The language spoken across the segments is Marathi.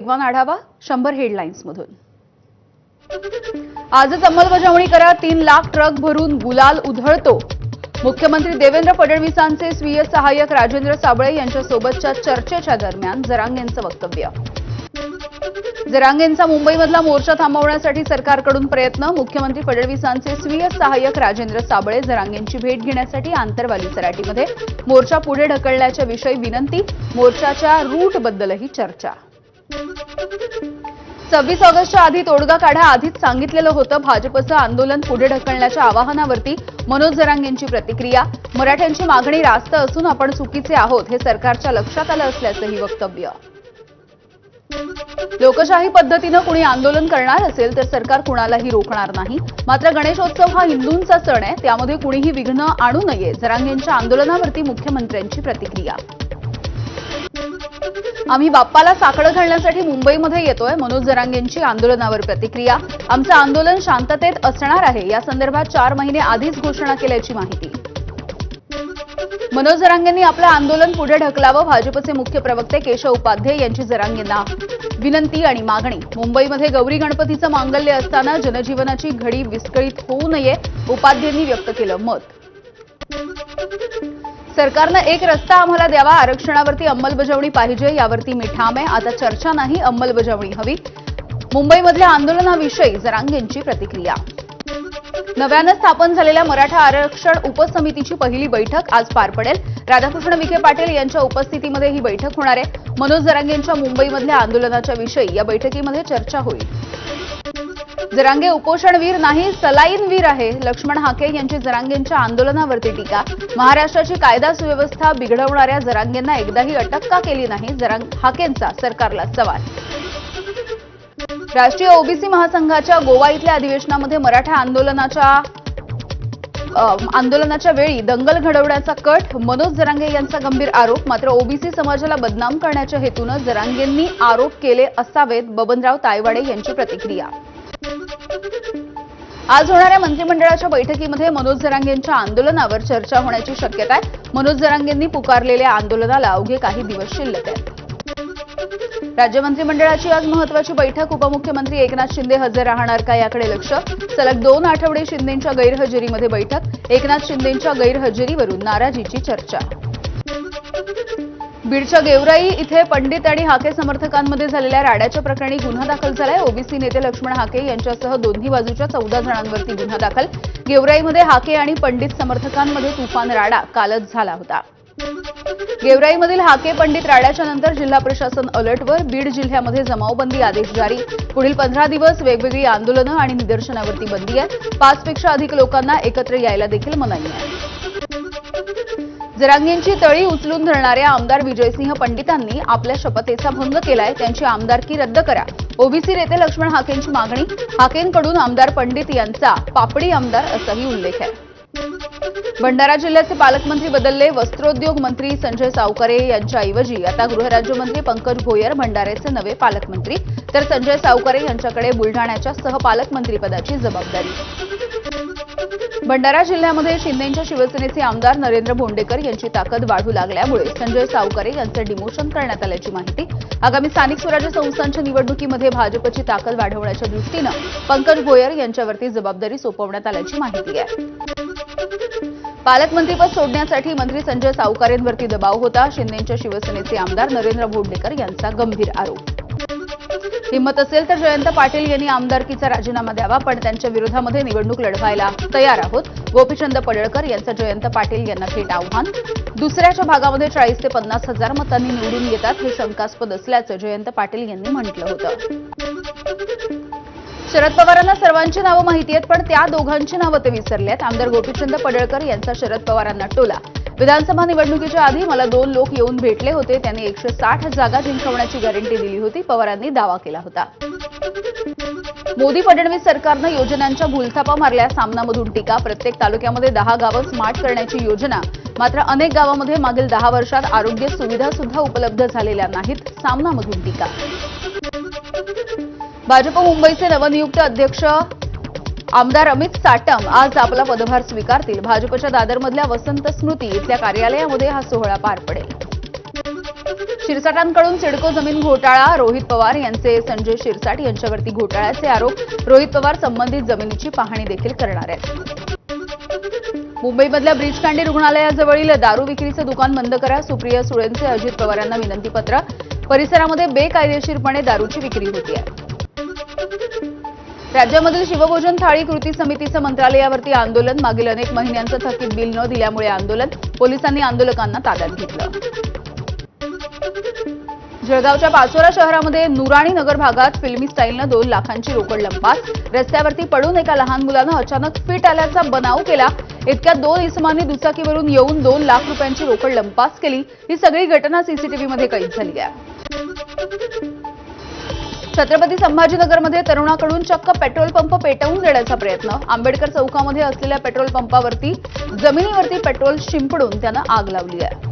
वेगवान आढावा शंभर हेडलाईन्समधून आजच अंमलबजावणी करा तीन लाख ट्रक भरून गुलाल उधळतो. मुख्यमंत्री देवेंद्र फडणवीसांचे स्वीय सहाय्यक राजेंद्र साबळे यांच्यासोबतच्या चर्चेच्या दरम्यान जरांगेंचं वक्तव्य. जरांगेंचा मुंबईमधला मोर्चा थांबवण्यासाठी सरकारकडून प्रयत्न मुख्यमंत्री फडणवीसांचे स्वीय सहाय्यक राजेंद्र साबळे जरांगेंची भेट घेण्यासाठी आंतरवाली सराटीमध्ये. मोर्चा पुढे ढकलण्याच्या विषयी विनंती मोर्चाच्या रूटबद्दलही चर्चा. सव्वीस ऑगस्टच्या आधी तोडगा काढा आधीच सांगितलेलं होतं. भाजपचं आंदोलन पुढे ढकलण्याच्या आवाहनावरती मनोज जरांगेंची प्रतिक्रिया. मराठ्यांची मागणी रास्त असून आपण चुकीचे आहोत हे सरकारच्या लक्षात आलं असल्याचंही वक्तव्य. लोकशाही पद्धतीनं कुणी आंदोलन करणार असेल तर सरकार कुणालाही रोखणार नाही. मात्र गणेशोत्सव हा हिंदूंचा सण आहे. त्यामध्ये कुणीही विघ्न आणू नये. जरांगेंच्या आंदोलनावरती मुख्यमंत्र्यांची प्रतिक्रिया. आम्ही बाप्पाला साकडं घालण्यासाठी मुंबईमध्ये येतोय. मनोज जरांगेंची आंदोलनावर प्रतिक्रिया. आमचं आंदोलन शांततेत असणार आहे. या संदर्भात चार महिने आधीच घोषणा केल्याची माहिती. मनोज जरांगेंनी आपलं आंदोलन पुढे ढकलावं भाजपचे मुख्य प्रवक्ते केशव उपाध्ये यांची जरांगेंना विनंती आणि मागणी. मुंबईमध्ये गौरी गणपतीचं मांगल्य असताना जनजीवनाची घडी विस्कळीत होऊ नये उपाध्येंनी व्यक्त केलं मत. सरकारनं एक रस्ता आम्हाला द्यावा आरक्षणावरती अंमलबजावणी पाहिजे यावरती मी ठाम आहे. आता चर्चा नाही अंमलबजावणी हवी. मुंबईमधल्या आंदोलनाविषयी जरांगेंची प्रतिक्रिया. नव्यानं स्थापन झालेल्या मराठा आरक्षण उपसमितीची पहिली बैठक आज पार पडेल. राधाकृष्ण विखे पाटील यांच्या उपस्थितीमध्ये ही बैठक होणार आहे. मनोज जरांगेंच्या मुंबईमधल्या आंदोलनाच्या विषयी या बैठकीमध्ये चर्चा होईल. जरांगे उपोषणवीर नाही सलाईनवीर आहे. लक्ष्मण हाके यांची जरांगेंच्या आंदोलनावरती टीका. महाराष्ट्राची कायदा सुव्यवस्था बिघडवणाऱ्या जरांगेंना एकदाही अटक का केली नाही? जरांग हाकेंचा सरकारला सवाल. राष्ट्रीय ओबीसी महासंघाच्या गोवा इथल्या अधिवेशनामध्ये मराठा आंदोलनाच्या आंदोलनाच्या वेळी दंगल घडवण्याचा कट मनोज जरांगे यांचा गंभीर आरोप मात्र ओबीसी समाजाला बदनाम करण्याच्या हेतूनं जरांगेंनी आरोप केले असावेत बबनराव तायवाडे यांची प्रतिक्रिया. आज होणाऱ्या मंत्रिमंडळाच्या बैठकीमध्ये मनोज जरांगेंच्या आंदोलनावर चर्चा होण्याची शक्यता आहे. मनोज जरांगेंनी पुकारलेल्या आंदोलनाला अवघे काही दिवस शिल्लक आहेत. राज्य मंत्रिमंडळाची आज महत्वाची बैठक. उपमुख्यमंत्री एकनाथ शिंदे हजर राहणार का याकडे लक्ष? सलग दोन आठवडे शिंदेंच्या गैरहजेरीमध्ये बैठक. एकनाथ शिंदेंच्या गैरहजेरीवरून नाराजीची चर्चा. बीडच्या गेवराई इथे पंडित आणि हाके समर्थकांमध्ये झालेल्या राड्याच्या प्रकरणी गुन्हा दाखल झालाय. ओबीसी नेते लक्ष्मण हाके यांच्यासह दोन्ही बाजूच्या चौदा जणांवरती गुन्हा दाखल. गेवराईमध्ये हाके आणि पंडित समर्थकांमध्ये तुफान राडा कालच झाला होता. गेवराईमधील हाके पंडित राड्याच्या नंतर जिल्हा प्रशासन अलर्टवर बीड जिल्ह्यामध्ये जमावबंदी आदेश जारी. पुढील पंधरा दिवस वेगवेगळी आंदोलनं आणि निदर्शनावरती बंदी आहे पाचपेक्षा अधिक लोकांना एकत्र यायला देखील मनाई आहे. जरांगेंची तळी उचलून धरणाऱ्या आमदार विजयसिंह पंडितांनी आपल्या शपथेचा भंग केलाय. त्यांची आमदारकी रद्द करा. ओबीसी नेते लक्ष्मण हाकेंची मागणी हाकेंकडून आमदार पंडित यांचा पापडी आमदार असाही उल्लेख आहे. भंडारा जिल्ह्याचे पालकमंत्री बदलले वस्त्रोद्योग मंत्री संजय सावकारे यांच्याऐवजी आता गृहराज्यमंत्री पंकज भोयर भंडाऱ्याचे नवे पालकमंत्री. तर संजय सावकारे यांच्याकडे बुलढाण्याच्या सहपालकमंत्रीपदाची जबाबदारी. भंडारा जिल्ह्यामध्ये शिंदेच्या शिवसेनेचे आमदार नरेंद्र भोंडेकर यांची ताकद वाढू लागल्यामुळे संजय सावकारे यांचं डिमोशन करण्यात आल्याची माहिती. आगामी स्थानिक स्वराज्य संस्थांच्या निवडणुकीमध्ये भाजपची ताकद वाढवण्याच्या दृष्टीनं पंकज भोयर यांच्यावरती जबाबदारी सोपवण्यात आल्याची माहिती आहे. पालकमंत्रीपद सोडण्यासाठी मंत्री संजय सावकारेंवरती दबाव होता. शिंदेच्या शिवसेनेचे आमदार नरेंद्र भोंडेकर यांचा गंभीर आरोप. हिंमत असेल तर जयंत पाटील यांनी आमदारकीचा राजीनामा द्यावा पण त्यांच्या विरोधामध्ये निवडणूक लढवायला तयार आहोत. गोपीचंद पडळकर यांचं जयंत पाटील यांना थेट आव्हान. दुसऱ्याच्या भागामध्ये चाळीस ते पन्नास हजार मतांनी निवडून येतात हे शंकास्पद असल्याचं जयंत पाटील यांनी म्हटलं होतं. शरद पवारांना सर्वांची नावं माहिती आहेत पण त्या दोघांची नावं ते विसरले आहेत आमदार गोपीचंद पडळकर यांचा शरद पवारांना टोला. विधानसभा निवडणुकीच्या आधी मला दोन लोक येऊन भेटले होते. त्यांनी एकशे साठ जागा जिंकवण्याची गॅरंटी दिली होती. पवारांनी दावा केला होता. मोदी फडणवीस सरकारनं योजनांच्या भूलथापा मारल्या. सामनामधून टीका. प्रत्येक तालुक्यामध्ये दहा गावं स्मार्ट करण्याची योजना. मात्र अनेक गावामध्ये मागील दहा वर्षात आरोग्य सुविधा सुद्धा उपलब्ध झालेल्या नाहीत. सामनामधून टीका. भाजप मुंबईचे नवनियुक्त अध्यक्ष आमदार अमित साटम आज आपला पदभार स्वीकारतील. भाजपच्या दादरमधल्या वसंत स्मृती इथल्या कार्यालयामध्ये हा सोहळा पार पडेल. शिरसाटांकडून सिडको जमीन घोटाळा रोहित पवार यांचे संजय शिरसाट यांच्यावरती घोटाळ्याचे आरोप रोहित पवार संबंधित जमिनीची पाहणी देखील करणार आहेत. मुंबईमधल्या ब्रीजकांडी रुग्णालयाजवळील दारू विक्रीचं दुकान बंद करा सुप्रिया सुळेंचे अजित पवार यांना विनंतीपत्र. परिसरामध्ये बेकायदेशीरपणे दारूची विक्री होती आहे राज्यामधील शिवभोजन थाळी कृती समितीचं मंत्रालयावरती आंदोलन. मागील अनेक महिन्यांचं थकीत बिल न दिल्यामुळे आंदोलन. पोलिसांनी आंदोलकांना ताब्यात घेतलं. जळगावच्या पाचोरा शहरामध्ये नुराणी नगर भागात फिल्मी स्टाईलनं दोन लाखांची रोकड लंपास रस्त्यावरती पडून एका लहान मुलानं अचानक फिट आल्याचा बनाव केला. इतक्या दोन इसमांनी दुचाकीवरून येऊन दोन लाख रुपयांची रोकड लंपास केली. ही सगळी घटना सीसीटीव्हीमध्ये कैद झाली आहे. छत्रपती संभाजीनगरमध्ये तरुणाकडून चक्क पेट्रोल पंप पेटवून देण्याचा प्रयत्न. आंबेडकर चौकामध्ये असलेल्या पेट्रोल पंपावरती जमिनीवरती पेट्रोल शिंपडून त्यानं आग लावली आहे.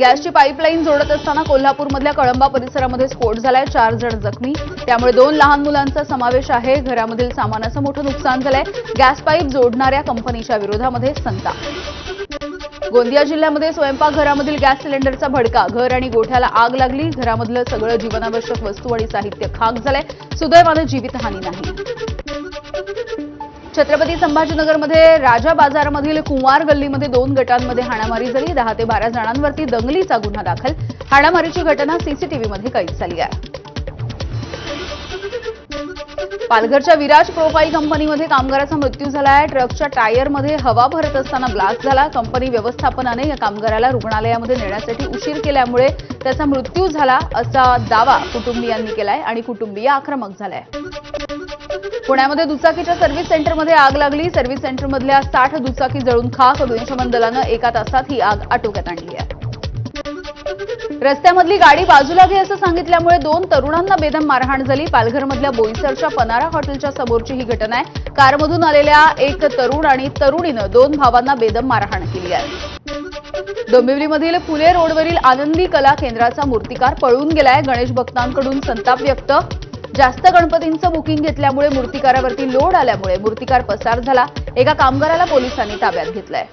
गॅसची पाईपलाईन जोडत असताना कोल्हापूरमधल्या कळंबा परिसरामध्ये स्फोट झालाय. चार जण जखमी. त्यामुळे दोन लहान मुलांचा समावेश आहे. घरामधील सामानाचं मोठं नुकसान झालंय. गॅस पाईप जोडणाऱ्या कंपनीच्या विरोधामध्ये संताप. गोंदिया जिल्ह्यामध्ये स्वयंपाकघरामधील गॅस सिलेंडरचा भडका. घर आणि गोठ्याला आग लागली. घरामधलं सगळं जीवनावश्यक वस्तू आणि साहित्य खाक झालंय. सुदैवानं जीवितहानी नाही. छत्रपती संभाजीनगरमध्ये राजा बाजारमधील कुंवार गल्लीमध्ये दोन गटांमध्ये हाणामारी झाली. दहा ते बारा जणांवरती दंगलीचा गुन्हा दाखल. हाणामारीची घटना सीसीटीव्हीमध्ये कैद झाली आहे. पालघरच्या विराज प्रोफाईल कंपनीमध्ये कामगाराचा मृत्यू झाला आहे ट्रकच्या टायरमध्ये हवा भरत असताना ब्लास्ट झाला. कंपनी व्यवस्थापनाने या कामगाराला रुग्णालयामध्ये नेण्यासाठी उशीर केल्यामुळे त्याचा मृत्यू झाला असा दावा कुटुंबियांनी केलाय आणि कुटुंबीय आक्रमक झालाय. पुण्यामध्ये दुचाकीच्या सर्व्हिस सेंटरमध्ये आग लागली. सर्व्हिस सेंटरमधल्या साठ दुचाकी जळून खाक. अग्निशमन दलानं एका तासात ही आग आटोक्यात आणली आहे. रस्त्यामधली गाडी बाजूला घे असं सांगितल्यामुळे दोन तरुणांना बेदम मारहाण झाली. पालघरमधल्या बोईसरच्या पनारा हॉटेलच्या समोरची ही घटना आहे. कारमधून आलेल्या एक तरुण आणि तरुणीनं दोन भावांना बेदम मारहाण केली आहे. डोंबिवलीमधील फुले रोडवरील आनंदी कला केंद्राचा मूर्तिकार पळून गेलाय. गणेश भक्तांकडून संताप व्यक्त. जास्त गणपतींचं बुकिंग घेतल्यामुळे मूर्तिकारावरती लोड आल्यामुळे मूर्तिकार पसार झाला. एका कामगाराला पोलिसांनी ताब्यात घेतलंय.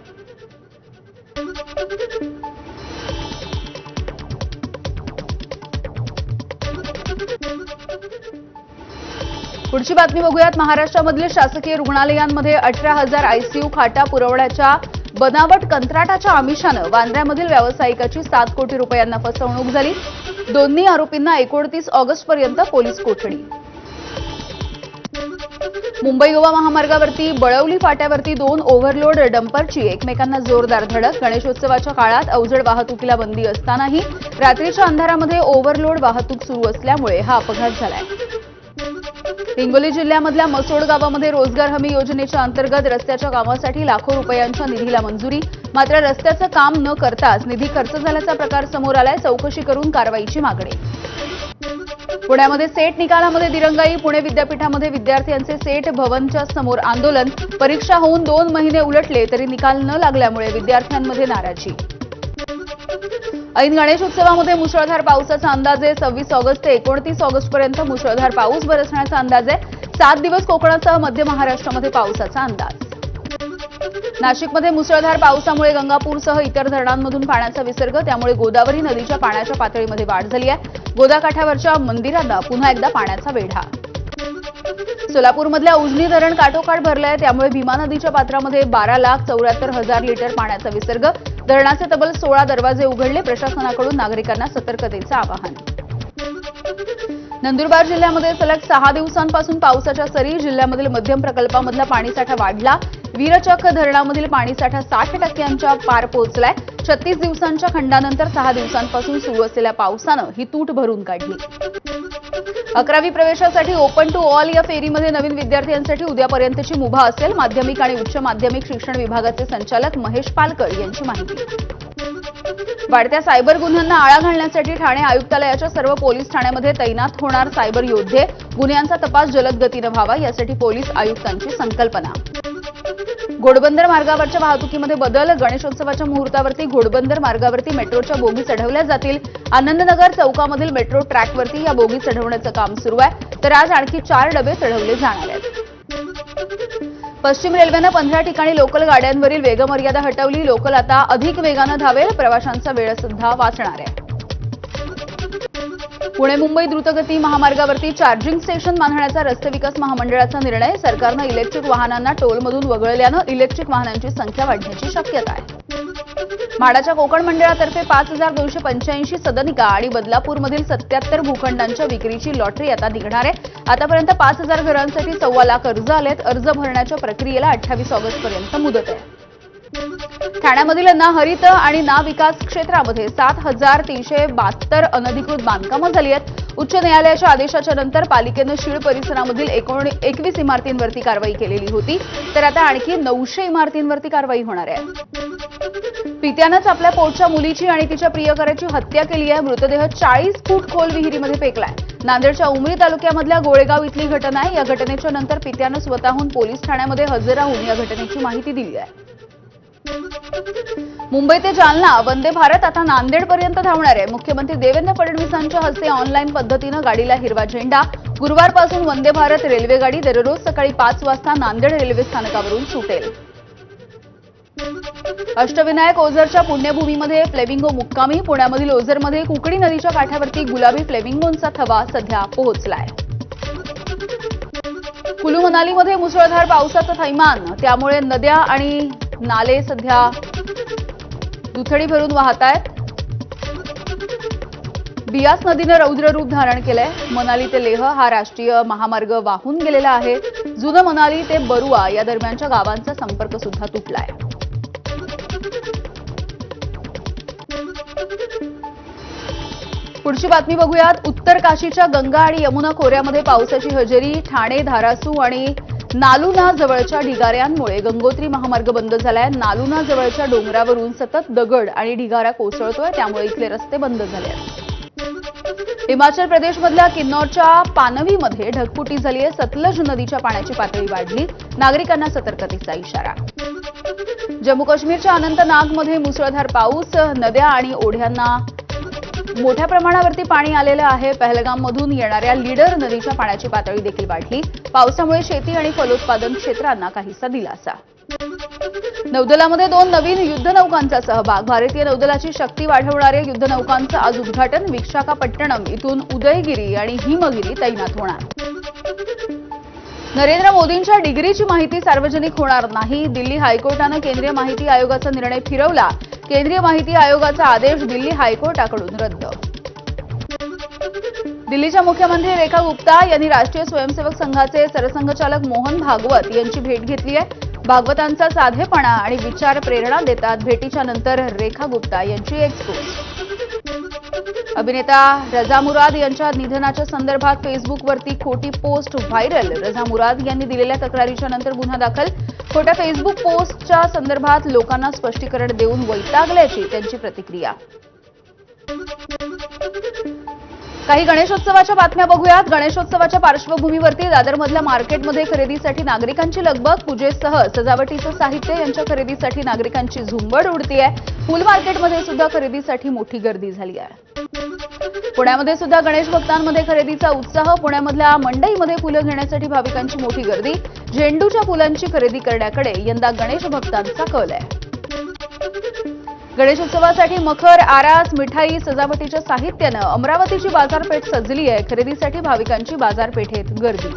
पुढची बातमी बघूयात. महाराष्ट्रामधील शासकीय रुग्णालयांमध्ये अठरा हजार आयसीयू खाटा पुरवण्याच्या बनावट कंत्राटाच्या आमिषानं वांद्र्यामधील व्यावसायिकाची सात कोटी रुपयांना फसवणूक झाली. दोन्ही आरोपींना एकोणतीस ऑगस्टपर्यंत पोलीस कोठडी. मुंबई गोवा महामार्गावरती बळवली फाट्यावरती दोन ओव्हरलोड डंपरची एकमेकांना जोरदार धडक. गणेशोत्सवाच्या काळात अवजड वाहतुकीला बंदी असतानाही रात्रीच्या अंधारामध्ये ओव्हरलोड वाहतूक सुरू असल्यामुळे हा अपघात झालाय. हिंगोली जिल्ह्यामधल्या मसोड गावामध्ये रोजगार हमी योजनेच्या अंतर्गत रस्त्याच्या कामासाठी लाखो रुपयांच्या निधीला मंजुरी. मात्र रस्त्याचं काम न करताच निधी खर्च झाल्याचा प्रकार समोर आलाय. चौकशी करून कारवाईची मागणी. पुण्यामध्ये सेट निकालामध्ये दिरंगाई पुणे विद्यापीठामध्ये विद्यार्थ्यांचे सेट भवनच्या समोर आंदोलन. परीक्षा होऊन दोन महिने उलटले तरी निकाल न लागल्यामुळे विद्यार्थ्यांमध्ये नाराजी. ऐन गणेशोत्सवामध्ये मुसळधार पावसाचा अंदाज आहे. सव्वीस ऑगस्ट ते एकोणतीस ऑगस्टपर्यंत मुसळधार पाऊस बरसण्याचा अंदाज आहे. सात दिवस कोकणासह मध्य महाराष्ट्रामध्ये पावसाचा अंदाज. नाशिकमध्ये मुसळधार पावसामुळे गंगापूरसह इतर धरणांमधून पाण्याचा विसर्ग त्यामुळे गोदावरी नदीच्या पाण्याच्या पातळीमध्ये वाढ झाली आहे. गोदाकाठावरच्या मंदिरांना पुन्हा एकदा पाण्याचा वेढा. सोलापूरमधल्या उजनी धरण काठोकाठ भरलं आहे त्यामुळे भीमा नदीच्या पात्रामध्ये बारा लाख चौऱ्याहत्तर हजार लिटर पाण्याचा विसर्ग. धरणाचे तब्बल सोळा दरवाजे उघडले प्रशासनाकडून नागरिकांना सतर्कतेचं आवाहन. नंदुरबार जिल्ह्यामध्ये सलग सहा दिवसांपासून पावसाच्या सरी जिल्ह्यामधील मध्यम प्रकल्पामधला पाणीसाठा वाढला. वीरचक धरणामधील पाणीसाठा साठ टक्क्यांच्या पार पोहोचलाय. छत्तीस दिवसांच्या खंडानंतर सहा दिवसांपासून सुरू असलेल्या पावसानं ही तूट भरून काढली. अकरावी प्रवेशासाठी ओपन टू ऑल या फेरीमध्ये नवीन विद्यार्थ्यांसाठी उद्यापर्यंतची मुभा असेल. माध्यमिक आणि उच्च माध्यमिक शिक्षण विभागाचे संचालक महेश पालकर यांची माहिती. वाढत्या सायबर गुन्ह्यांना आळा घालण्यासाठी ठाणे आयुक्तालयाच्या सर्व पोलीस ठाण्यामध्ये तैनात होणार सायबर योद्धे. गुन्ह्यांचा तपास जलद गतीनं व्हावा यासाठी पोलीस आयुक्तांची संकल्पना. घोडबंदर मार्गावरच्या वाहतुकीमध्ये बदल. गणेशोत्सवाच्या मुहूर्तावरती घोडबंदर मार्गावरती मेट्रोच्या बोगी चढवल्या जातील. आनंदनगर चौकामधील मेट्रो ट्रॅकवरती या बोगी चढवण्याचं काम सुरू आहे. तर आज आणखी चार डबे चढवले जाणार आहेत. पश्चिम रेल्वेनं पंधरा ठिकाणी लोकल गाड्यांवरील वेगमर्यादा हटवली. लोकल आता अधिक वेगानं धावेल. प्रवाशांचा वेळ सुद्धा वाचणार आहे. पुणे मुंबई द्रुतगती महामार्गावरती चार्जिंग स्टेशन बांधण्याचा रस्ते विकास महामंडळाचा निर्णय. सरकारनं इलेक्ट्रिक वाहनांना टोलमधून वगळल्यानं इलेक्ट्रिक वाहनांची संख्या वाढण्याची शक्यता आहे. म्हाडाच्या कोकण मंडळातर्फे पाच हजार दोनशे पंच्याऐंशी सदनिका आणि बदलापूरमधील सत्याहत्तर भूखंडांच्या विक्रीची लॉटरी आता निघणार आहे. आतापर्यंत पाच हजार घरांसाठी सव्वा लाख अर्ज आलेत. अर्ज भरण्याच्या प्रक्रियेला अठ्ठावीस ऑगस्टपर्यंत मुदत आहे. ठाण्यामधील ना हरित आणि ना विकास क्षेत्रामध्ये सात हजार तीनशे बहात्तर अनधिकृत बांधकामं झाली आहेत. उच्च न्यायालयाच्या आदेशाच्या नंतर पालिकेनं शीळ परिसरामधील एकोण एकवीस इमारतींवरती कारवाई केलेली होती. तर आता आणखी नऊशे इमारतींवरती कारवाई होणार आहे. पित्यानंच आपल्या पोटच्या मुलीची आणि तिच्या प्रियकराची हत्या केली आहे मृतदेह चाळीस फूट खोल विहिरीमध्ये फेकलाय. नांदेडच्या उमरी तालुक्यामधल्या गोळेगाव इथली घटना आहे. या घटनेच्या नंतर पित्यानं स्वतःहून पोलीस ठाण्यामध्ये हजर राहून या घटनेची माहिती दिली आहे. मुंबई ते जालना वंदे भारत आता नांदेडपर्यंत धावणार आहे. मुख्यमंत्री देवेंद्र फडणवीसांच्या हस्ते ऑनलाईन पद्धतीनं गाडीला हिरवा झेंडा. गुरुवारपासून वंदे भारत रेल्वे गाडी दररोज सकाळी पाच वाजता नांदेड रेल्वे स्थानकावरून सुटेल. अष्टविनायक ओझरच्या पुण्यभूमीमध्ये फ्लेमिंगो मुक्कामी. पुण्यामधील ओझरमध्ये कुकडी नदीच्या काठावरती गुलाबी फ्लेमिंगोंचा थवा सध्या पोहोचलाय. कुलू मनालीमध्ये मुसळधार पावसाचं थैमान. त्यामुळे नद्या आणि नाले सध्या दुथडी भरून वाहत आहेत बियास नदीनं रौद्र रूप धारण केलंय. मनाली ते लेह हा राष्ट्रीय महामार्ग वाहून गेलेला आहे. जुनं मनाली ते बरुआ या दरम्यानच्या गावांचा संपर्क सुद्धा तुटलाय. पुढची बातमी बघूयात. उत्तर काशीच्या गंगा आणि यमुना खोऱ्यामध्ये पावसाची हजेरी ठाणे धारासू आणि नालुना जवळच्या ढिगाऱ्यांमुळे गंगोत्री महामार्ग बंद झालाय. नालुना जवळच्या डोंगरावरून सतत दगड आणि ढिगारा कोसळतोय त्यामुळे इथले रस्ते बंद झाले आहेत. हिमाचल प्रदेशमधल्या किन्नौरच्या पानवीमध्ये ढगफुटी झाली आहे सतलज नदीच्या पाण्याची पातळी वाढली. नागरिकांना सतर्कतेचा इशारा. जम्मू काश्मीरच्या अनंतनागमध्ये मुसळधार पाऊस नद्या आणि ओढ्यांना मोठ्या प्रमाणावरती पाणी आलेलं आहे. पहलगाममधून येणाऱ्या लीडर नदीच्या पाण्याची पातळी देखील वाढली. पावसामुळे शेती आणि फलोत्पादन क्षेत्रांना काहीसा दिलासा. नौदलामध्ये दोन नवीन युद्धनौकांचा सहभाग. भारतीय नौदलाची शक्ती वाढवणाऱ्या युद्धनौकांचं आज उद्घाटन विशाखापट्टणम इथून उदयगिरी आणि हिमगिरी तैनात होणार. नरेंद्र मोदींच्या डिग्रीची माहिती सार्वजनिक होणार नाही. दिल्ली हायकोर्टानं केंद्रीय माहिती आयोगाचा निर्णय फिरवला. केंद्रीय माहिती आयोगाचा आदेश दिल्ली हायकोर्टाकडून रद्द. दिल्लीच्या मुख्यमंत्री रेखा गुप्ता यांनी राष्ट्रीय स्वयंसेवक संघाचे सरसंघचालक मोहन भागवत यांची भेट घेतली आहे. भागवतांचा साधेपणा आणि विचार प्रेरणा देतात. भेटीच्या नंतर रेखा गुप्ता यांची एक्सपोज अभिनेता रजा मुराद यांच्या निधनाच्या संदर्भात फेसबुकवरती खोटी पोस्ट व्हायरल. रजा मुराद यांनी दिलेल्या तक्रारीच्या नंतर गुन्हा दाखल. खोट्या फेसबुक पोस्टच्या संदर्भात लोकांना स्पष्टीकरण देऊन वैतागल्याची त्यांची प्रतिक्रिया. काही गणेशोत्सवाच्या बातम्या बघूयात. गणेशोत्सवाच्या पार्श्वभूमीवरती दादरमधल्या मार्केटमध्ये खरेदीसाठी नागरिकांची लगबग पूजेसह सजावटीचं साहित्य यांच्या खरेदीसाठी नागरिकांची झुंबड उडती आहे फुल मार्केटमध्ये सुद्धा खरेदीसाठी मोठी गर्दी झाली आहे. पुण्यामध्ये सुद्धा गणेश भक्तांमध्ये खरेदीचा उत्साह पुण्यामधल्या मंडईमध्ये फुलं घेण्यासाठी भाविकांची मोठी गर्दी. झेंडूच्या फुलांची खरेदी करण्याकडे यंदा गणेश भक्तांचा कल आहे. गणेशोत्सवासाठी मखर आरास मिठाई सजावटीच्या साहित्यानं अमरावतीची बाजारपेठ सजली आहे. खरेदीसाठी भाविकांची बाजारपेठेत गर्दी.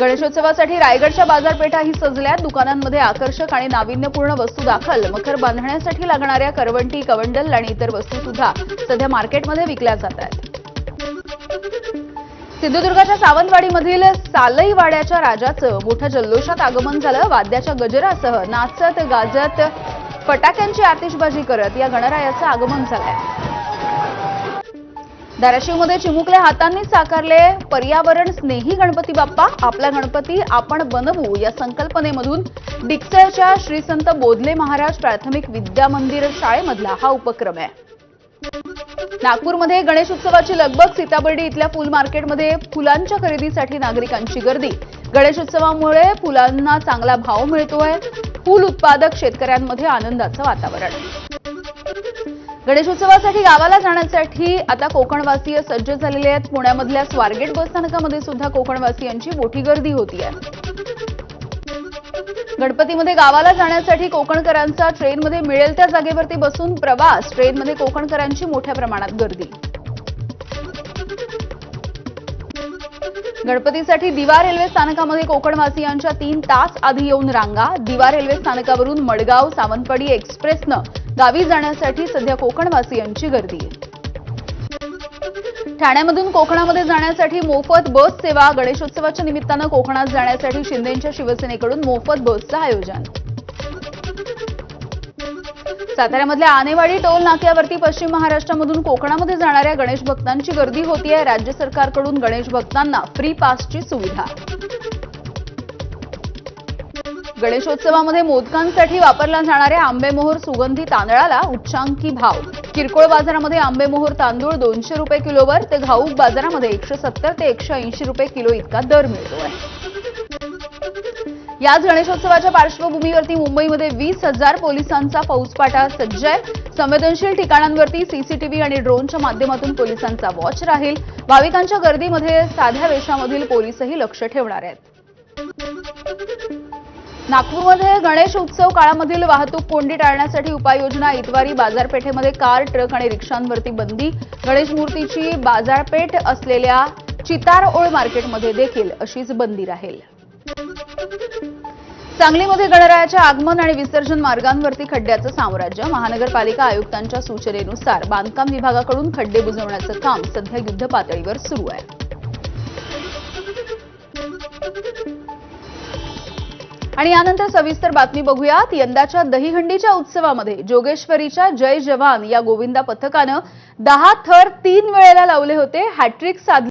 गणेशोत्सवासाठी रायगडच्या बाजारपेठाही सजल्या. दुकानांमध्ये आकर्षक आणि नाविन्यपूर्ण वस्तू दाखल. मखर बांधण्यासाठी लागणाऱ्या करवंटी कवंडल आणि इतर वस्तू सुद्धा सध्या मार्केटमध्ये विकल्या जात आहेत. सिंधुदुर्गाच्या सावंतवाडीमधील सालईवाड्याच्या राजाचं मोठ्या जल्लोषात आगमन झालं. वाद्याच्या गजरासह नाचत गाजत फटाक्यांची आतिषबाजी करत या गणरायाचं आगमन झालंय. धाराशिवमध्ये चिमुकल्या हातांनी साकारले पर्यावरण स्नेही गणपती बाप्पा. आपला गणपती आपण बनवू या संकल्पनेमधून डिक्सरच्या श्रीसंत बोधले महाराज प्राथमिक विद्या मंदिर शाळेमधला हा उपक्रम आहे. नागपूरमध्ये गणेश उत्सवाची लगबग सीताबर्डी इथल्या फुल मार्केटमध्ये फुलांच्या खरेदीसाठी नागरिकांची गर्दी. गणेशोत्सवामुळे फुलांना चांगला भाव मिळतोय. फूल उत्पादक शेतकऱ्यांमध्ये आनंदाचं वातावरण. गणेशोत्सवासाठी गावाला जाण्यासाठी आता कोकणवासीय सज्ज झालेले आहेत. पुण्यामधल्या स्वारगेट बसस्थानकामध्ये सुद्धा कोकणवासियांची मोठी गर्दी होती आहे गणपतीमध्ये गावाला जाण्यासाठी कोकणकरांचा ट्रेनमध्ये मिळेल त्या जागेवरती बसून प्रवास. ट्रेनमध्ये कोकणकरांची मोठ्या प्रमाणात गर्दी. गणपतीसाठी दिवा रेल्वे स्थानकामध्ये कोकणवासियांच्या तीन तास आधी येऊन रांगा. दिवा रेल्वे स्थानकावरून मडगाव सावंतवाडी एक्सप्रेसनं गावी जाण्यासाठी सध्या कोकणवासियांची गर्दी आहे. ठाण्यामधून कोकणामध्ये जाण्यासाठी मोफत बस सेवा. गणेशोत्सवाच्या निमित्तानं कोकणात जाण्यासाठी शिंदेच्या शिवसेनेकडून मोफत बसचं आयोजन. साताऱ्यामधल्या आनेवाडी टोल नाक्यावरती पश्चिम महाराष्ट्रामधून कोकणामध्ये जाणाऱ्या गणेश भक्तांची गर्दी होतीये. राज्य सरकारकडून गणेश भक्तांना फ्री पासची सुविधा. गणेशोत्सवामध्ये मोदकांसाठी वापरला जाणाऱ्या आंबेमोहोर सुगंधी तांदळाला उच्चांकी भाव. किरकोळ बाजारामध्ये आंबेमोहोर तांदूळ दोनशे रुपये किलोवर ते घाऊक बाजारामध्ये एकशे सत्तर ते एकशे ऐंशी रुपये किलो इतका दर मिळतोय. याच गणेशोत्सवाच्या पार्श्वभूमीवरती मुंबईमध्ये वीस हजार पोलिसांचा फौजपाटा सज्ज आहे संवेदनशील ठिकाणांवरती सीसीटीव्ही आणि ड्रोनच्या माध्यमातून पोलिसांचा वॉच राहील. भाविकांच्या गर्दीमध्ये साध्या वेशामधील पोलीसही लक्ष ठेवणार आहेत. नागपूरमध्ये गणेश उत्सव काळामधील वाहतूक कोंडी टाळण्यासाठी उपाययोजना इतवारी बाजारपेठेमध्ये कार ट्रक आणि रिक्षांवरती बंदी. गणेश मूर्तीची बाजारपेठ असलेल्या चितारओळ मार्केटमध्ये देखील अशीच बंदी राहील. सांगलीमध्ये गणरायाच्या आगमन आणि विसर्जन मार्गांवरती खड्ड्याचं साम्राज्य महानगरपालिका आयुक्तांच्या सूचनेनुसार बांधकाम विभागाकडून खड्डे बुजवण्याचं काम सध्या युद्ध पातळीवर सुरू आहे. आणि यानंतर सविस्तर बातमी बघूयात. यंदाच्या दहीहंडीच्या उत्सवामध्ये जोगेश्वरीच्या जय जवान या गोविंदा पथकानं दहा थर तीन वेळेला लावले होते. हॅट्रिक साधले